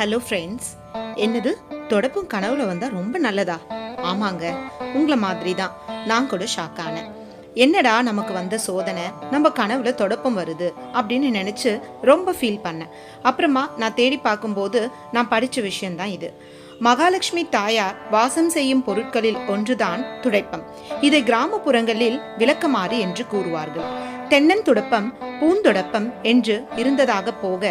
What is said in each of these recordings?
Hello friends என்னது? தொடப்பும் கனவுல வந்தா ரொம்ப நல்லதா? ஆமாங்க உங்களை மாதிரி தான் நான் கூட ஷாக் ஆனேன். என்னடா நமக்கு வந்த சோதனை? நம்ம கனவுல தொடப்பம் வருது அப்படின்னு நினைச்சு ரொம்ப ஃபீல் பண்ணேன். அப்புறமா நான் தேடி பார்க்கும்போது நான் படிச்ச விஷயம்தான் இது. மகாலட்சுமி தாயார் வாசம் செய்யும் பொருட்களில் ஒன்றுதான் துடைப்பம். இதை கிராமப்புறங்களில் விளக்கமாறு என்று கூறுவார்கள். தென்னன் துடப்பம் பூந்தொடப்பம் என்று இருந்ததாக போக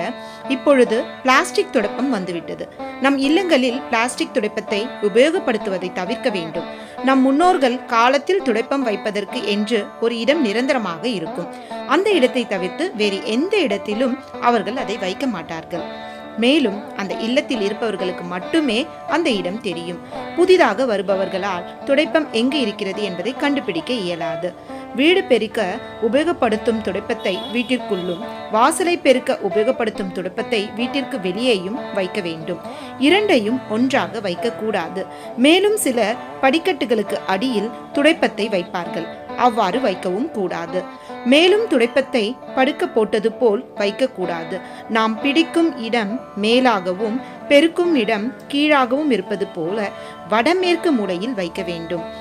இப்பொழுது பிளாஸ்டிக் துடப்பம் வந்துவிட்டது. நம் இல்லங்களில் பிளாஸ்டிக் துடைப்பத்தை உபயோகப்படுத்துவதை தவிர்க்க வேண்டும். நம் முன்னோர்கள் காலத்தில் துடைப்பம் வைப்பதற்கு என்று ஒரு இடம் நிரந்தரமாக இருக்கும். அந்த இடத்தை தவிர்த்து வேறு எந்த இடத்திலும் அவர்கள் அதை வைக்க மாட்டார்கள். மேலும் அந்த இல்லத்தில் இருப்பவர்களுக்கு மட்டுமே அந்த இடம் தெரியும். புதிதாக வருபவர்களால் துடைப்பம் எங்கு இருக்கிறது என்பதை கண்டுபிடிக்க இயலாது. வீடு பெருக்க உபயோகப்படுத்தும் துடைப்பத்தை வீட்டிற்குள்ளும் வாசலை பெருக்க உபயோகப்படுத்தும் துடைப்பத்தை வீட்டிற்கு வெளியேயும் வைக்க வேண்டும். இரண்டையும் ஒன்றாக வைக்கக்கூடாது. மேலும் சில படிக்கட்டுகளுக்கு அடியில் துடைப்பத்தை வைப்பார்கள். அவ்வாறு வைக்கவும் கூடாது. மேலும் துடைப்பத்தை படுக்க போட்டது போல் வைக்கக்கூடாது. நாம் பிடிக்கும் இடம் மேலாகவும் பெருக்கும் இடம் கீழாகவும் இருப்பது போல வடமேற்கு மூலையில் வைக்க வேண்டும்.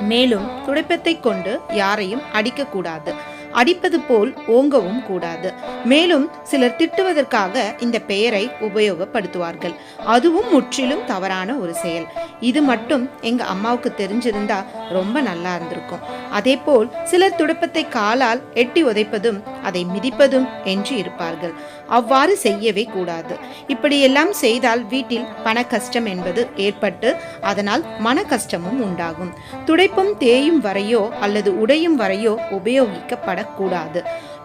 மேலும் துடைப்பத்தை கொண்டு யாரையும் அடிக்கக்கூடாது. அடிப்பது போல் ஓங்கவும் கூடாது. மேலும் சிலர் திட்டுவதற்காக இந்த பெயரை உபயோகப்படுத்துவார்கள். அதுவும் முற்றிலும் தவறான ஒரு செயல். இது மட்டும் எங்க அம்மாவுக்கு தெரிஞ்சிருந்தா ரொம்ப நல்லா இருந்திருக்கும். அதே போல் சிலர் துடைப்பத்தை காலால் எட்டி உதைப்பதும் அதை மிதிப்பதும் என்று இருப்பார்கள். அவ்வாறு செய்யவே கூடாது. இப்படியெல்லாம் செய்தால் வீட்டில் பண கஷ்டம் என்பது ஏற்பட்டு அதனால் மன கஷ்டமும் உண்டாகும். துடைப்பும் தேயும் வரையோ அல்லது உடையும் வரையோ உபயோகிக்கப்படக்கூடாது.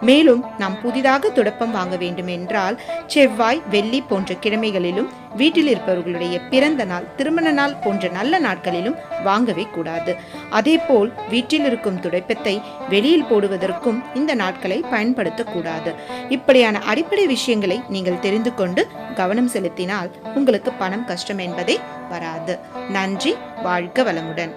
மேலும் நாம் புதிதாக துடப்பம் வாங்க வேண்டும் என்றால் செவ்வாய் வெள்ளி போன்ற கிழமைகளிலும் வீட்டில் இருப்பவர்களுடைய பிறந்த நாள் திருமண நாள் போன்ற நல்ல நாட்களிலும் வாங்கவே கூடாது. அதேபோல் வீட்டில் இருக்கும் துடைப்பத்தை வெளியில் போடுவதற்கும் இந்த நாட்களை பயன்படுத்தக்கூடாது இப்படியான அடிப்படை விஷயங்களை நீங்கள் தெரிந்து கொண்டு கவனம் செலுத்தினால் உங்களுக்கு பணம் கஷ்டம் என்பதே வராது. நன்றி வாழ்க வளமுடன்.